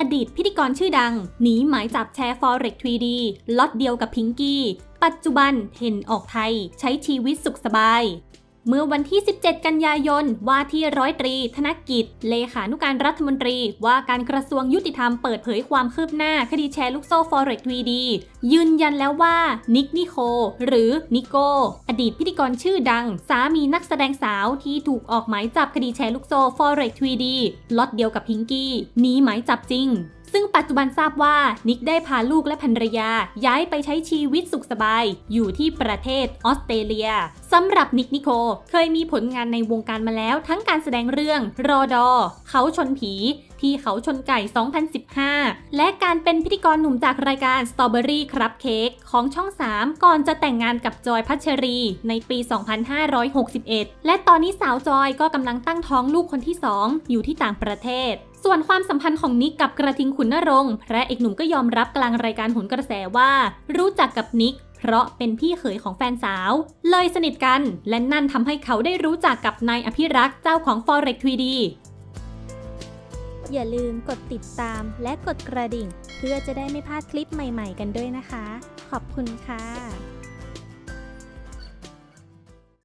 อดีตพิธีกรชื่อดัง หนีหมายจับแชร์ Forex 3D ล็อตเดียวกับพิงกี้ ปัจจุบันเห็นออกไทย ใช้ชีวิตสุขสบาย เมื่อวันที่ 17 กันยายน ว่าที่ร้อยตรี ธนกิจ เลขานุการรัฐมนตรี ว่าการกระทรวงยุติธรรมเปิดเผยความคืบหน้าคดีแชร์ลูกโซ่ Forex 3D ยืนยันแล้วว่า นิกนิโค หรือนิโกอดีตพิธีกรชื่อดัง สามีนักแสดงสาวที่ถูกออกหมายจับคดีแชร์ลูกโซ่ Forex 3D ล็อตเดียวกับพิงกี้หนีหมายจับจริง ซึ่งปัจจุบันทราบว่านิกได้พาลูกและภรรยา ย้ายไปใช้ชีวิตสุขสบาย อยู่ที่ประเทศออสเตรเลียสำหรับนิกนิโคเคยมีผลงานในวงการมาแล้วทั้งการแสดงเรื่องรอดอ เขาชนผีที่เขาชนไก่ 2015 และการเป็นพิธีกรหนุ่มจากรายการ Strawberry ครับเค้กของช่อง 3 ก่อนจะแต่งงานกับจอยพัชรีในปี 2561 และตอนนี้สาวจอยก็กำลังตั้งท้องลูกคนที่ 2 อยู่ที่ต่างประเทศ ส่วนความสัมพันธ์ของนิกกับกระทิงขุนนรงค์พระเอกหนุ่มก็ยอมรับกลางรายการหนกระแสว่า รู้จักกับนิกเพราะเป็นพี่เขยของแฟนสาว เลยสนิทกันและนั่นทำให้เขาได้รู้จักกับนายอภิรักษ์เจ้าของ Forex 3D อย่าลืมกดติดตามและกดกระดิ่ง เพื่อจะได้ไม่พลาดคลิปใหม่ๆกันด้วยนะคะ ขอบคุณค่ะ